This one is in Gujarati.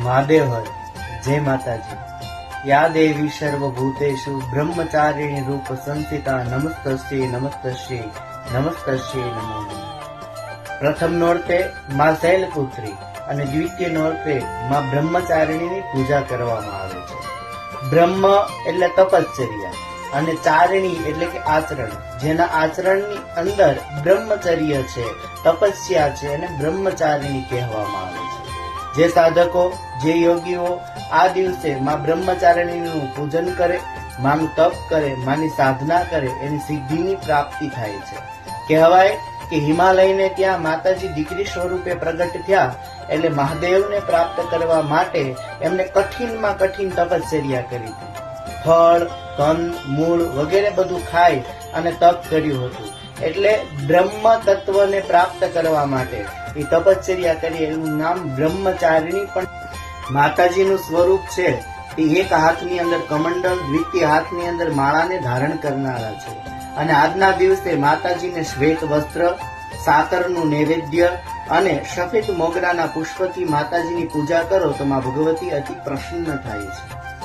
મહાદેવ હર, જય માતાજી. યા દેવી સર્વભૂતેશુ બ્રહ્મચારિણી રૂપ સંસ્થિતા નમસ્તસ્ય નમસ્તસ્ય નમસ્તસ્ય નમો. પ્રથમ નોરતે માં શૈલપુત્રી અને દ્વિતીય નોરતે માં બ્રહ્મચારિણીની પૂજા કરવામાં આવે છે. બ્રહ્મ એટલે તપશ્ચર્યા અને ચારણી એટલે કે આચરણ. જેના આચરણની અંદર બ્રહ્મચર્ય છે, તપસ્યા છે અને બ્રહ્મચારિણી કહેવામાં આવે છે. જે સાધકો, જે યોગીઓ આ દિવસે માં બ્રહ્મચારિણીનું પૂજન કરે, માનું તપ કરે, માની સાધના કરે, એની સિદ્ધિની પ્રાપ્તિ થાય છે. કહેવાય કે હિમાલયને ત્યાં માતાજી દીકરી સ્વરૂપે પ્રગટ થયા એટલે મહાદેવને પ્રાપ્ત કરવા માટે એમને કઠિનમાં કઠિન તપશ્ચર્યા કરી હતી. ફળ કંદ મૂળ વગેરે બધું ખાઈ અને તપ કર્યું હતું. એટલે બ્રહ્મ તત્વને પ્રાપ્ત કરવા માટે એ તપશ્ચર્યા કરી એનું નામ બ્રહ્મચારિણી પણ માતાજીનું સ્વરૂપ છે. એ એક હાથની અંદર કમંડલ, દ્વિતીય હાથની અંદર માળાને ધારણ કરનારા છે. અને આજના દિવસે માતાજીને શ્વેત વસ્ત્ર, સાતરનું નૈવેદ્ય અને સફેદ મોગરાના પુષ્પથી માતાજીની પૂજા કરો તો માં ભગવતી અતિ પ્રસન્ન થાય છે.